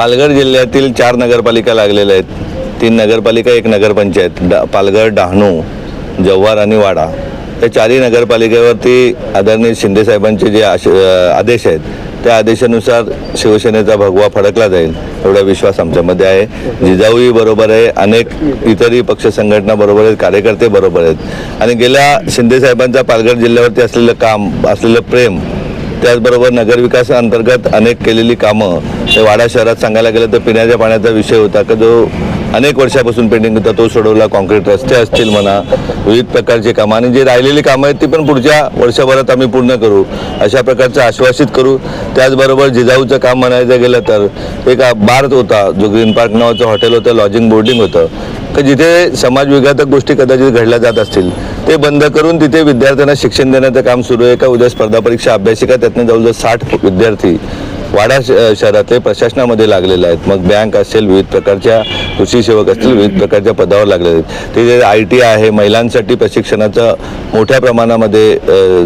पालघर जिल्ह्यातील चार नगरपालिका लागलेल्या आहेत. तीन नगरपालिका एक नगरपंचायत डा पालघर डहाणू जव्हार आणि वाडा. या चारही नगरपालिकेवरती आदरणीय शिंदेसाहेबांचे जे आश आदेश आहेत त्या आदेशानुसार शिवसेनेचा भगवा फडकला जाईल एवढा विश्वास आमच्यामध्ये आहे. जिजाऊही बरोबर आहे अनेक इतरही पक्ष संघटना बरोबर आहेत कार्यकर्ते बरोबर आहेत. आणि गेल्या शिंदेसाहेबांचा पालघर जिल्ह्यावरती असलेलं काम असलेलं प्रेम त्याचबरोबर नगरविकास अंतर्गत अनेक केलेली कामं. ते वाडा शहरात सांगायला गेलं तर पिण्याच्या पाण्याचा विषय होता. का जो अनेक वर्षापासून पेंडिंग होता तो सोडवला कॉन्क्रीट रस्ते असतील म्हणा विविध प्रकारची कामं. आणि जी राहिलेली कामं आहेत ती पण पुढच्या वर्षभरात आम्ही पूर्ण करू. अशा प्रकारचं आश्वासित करू. त्याचबरोबर जिजाऊचं काम म्हणायचं गेलं तर एक बार होता जो ग्रीन पार्क नावाचं हॉटेल होतं लॉजिंग बोर्डिंग होतं. की जिथे समाजविघातक गोष्टी कदाचित घडल्या जात असतील ते बंद करून तिथे विद्यार्थ्यांना शिक्षण देण्याचं काम सुरू आहे का? उद्या स्पर्धा परीक्षा अभ्यासिका त्यातनं जवळजवळ साठ विद्यार्थी वाडा श- शहरातले प्रशासनामध्ये लागलेले आहेत. मग बँक असेल विविध प्रकारच्या कृषी सेवक असतील विविध प्रकारच्या पदावर लागलेले आहेत. तिथे आय टी आहे महिलांसाठी प्रशिक्षणाचं मोठ्या प्रमाणामध्ये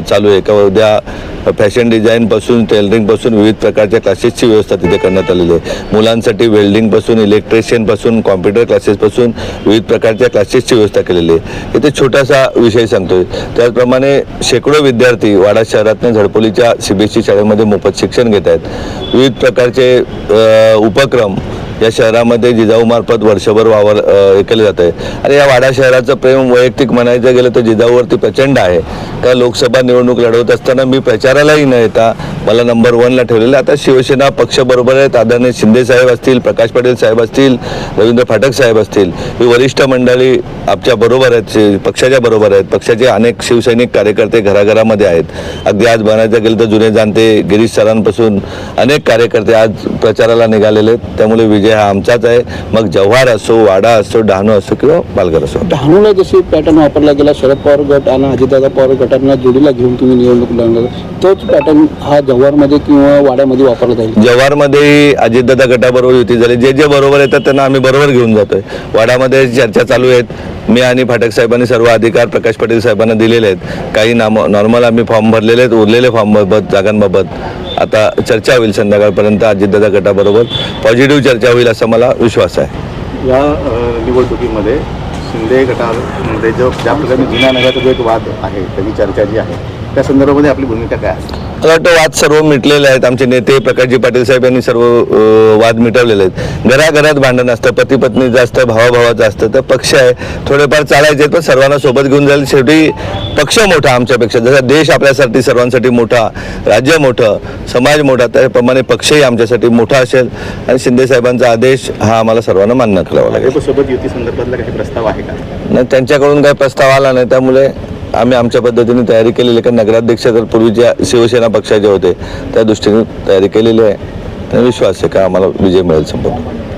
चालू आहे का? उद्या फॅशन डिझाईनपासून टेलरिंगपासून विविध प्रकारच्या क्लासेसची व्यवस्था तिथे करण्यात आलेली आहे. मुलांसाठी वेल्डिंगपासून इलेक्ट्रिशियनपासून कॉम्प्युटर क्लासेसपासून विविध प्रकारच्या क्लासेसची व्यवस्था केलेली आहे. इथे छोटासा विषय सांगतोय. त्याचप्रमाणे शेकडो विद्यार्थी वाडा शहरातनं झडपोलीच्या सी बी एस ई शाळेमध्ये मोफत शिक्षण घेत आहेत. विविध प्रकारचे उपक्रम या शहरामध्ये जिजाऊमार्फत वर्षभर वावर हे केलं जात आहे. आणि या वाडा शहराचं प्रेम वैयक्तिक म्हणायचं गेलं तर जिजाऊवरती प्रचंड आहे. का लोकसभा निवडणूक लढवत असताना मी प्रचारालाही न येता मला नंबर वनला ठेवलेलं. आता शिवसेना पक्षबरोबर आहेत. आदरणीय शिंदे साहेब असतील प्रकाश पाटील साहेब असतील रवींद्र फाटक साहेब असतील. ही वरिष्ठ मंडळी आमच्या बरोबर आहेत पक्षाच्या बरोबर आहेत. पक्षाचे अनेक शिवसैनिक कार्यकर्ते घराघरामध्ये आहेत. अगदी आज बनायचं गेलं तर जुने जाणते गिरीश सरांपासून अनेक कार्यकर्ते आज प्रचाराला निघालेले आहेत. त्यामुळे विजय हा आमचाच आहे. मग जव्हार असो वाडा असो डहाणू असो किंवा पालघर असो. डहाणूला जशी पॅटर्न वापरला गेला शरद पवार गट आणि अजितदादा पवार गटांना जोडीला घेऊन तुम्ही निवडणूक लढणार. तोच पॅटर्न हा जव्हारमध्ये किंवा वाड्यामध्ये वापरला जाईल. जव्हारमध्येही अजितदादा गटाबरोबर युती झाली. जे जे बरोबर येतात त्यांना आम्ही बरोबर घेऊन जातोय. वाडामध्ये चर्चा चालू आहेत. मी आणि फाटक साहेबांनी सर्व अधिकार प्रकाश पाटील साहेबांना दिलेले आहेत. काही नाम नॉर्मल आम्ही फॉर्म भरलेले आहेत उरलेले फॉर्मबाबत जागांबाबत. आता चर्चा होईल संध्याकाळपर्यंत अजितदादा गटाबरोबर. पॉझिटिव्ह चर्चा होईल असा मला विश्वास आहे. या निवडणुकीमध्ये शिंदे गटामध्ये जो ज्या प्रकारे जुन्या नगराचा जो एक वाद आहे त्याची चर्चा जी आहे त्या संदर्भामध्ये आपली भूमिका काय असेल मला वाटतं वाद सर्व मिटलेले आहेत. आमचे नेते प्रकाशजी पाटील साहेब यांनी सर्व अ, वाद मिटवलेले आहेत. घराघरात भांडण असतं पती पत्नीचं असतं भावाभावाचं असतं तर पक्ष आहे. थोडेफार चालायचे आहेत, पण सर्वांना सोबत घेऊन जाईल. शेवटी पक्ष मोठा आमच्यापेक्षा. जसा देश आपल्यासाठी सर्वांसाठी मोठा राज्य मोठं समाज मोठा त्याप्रमाणे पक्षही आमच्यासाठी मोठा असेल. आणि शिंदे साहेबांचा आदेश हा आम्हाला सर्वांना मान्य करावा लागेल. भाजपसोबत युती संदर्भातला काही प्रस्ताव आहे का? नाही त्यांच्याकडून काही प्रस्ताव आला नाही त्यामुळे आम्ही आमच्या पद्धतीने तयारी केलेली आहे. कारण नगराध्यक्ष तर पूर्वीच्या शिवसेना पक्षाचे होते त्या दृष्टीने तयारी केलेली आहे. आणि विश्वास आहे का? आम्हाला विजय मिळेल संपूर्ण.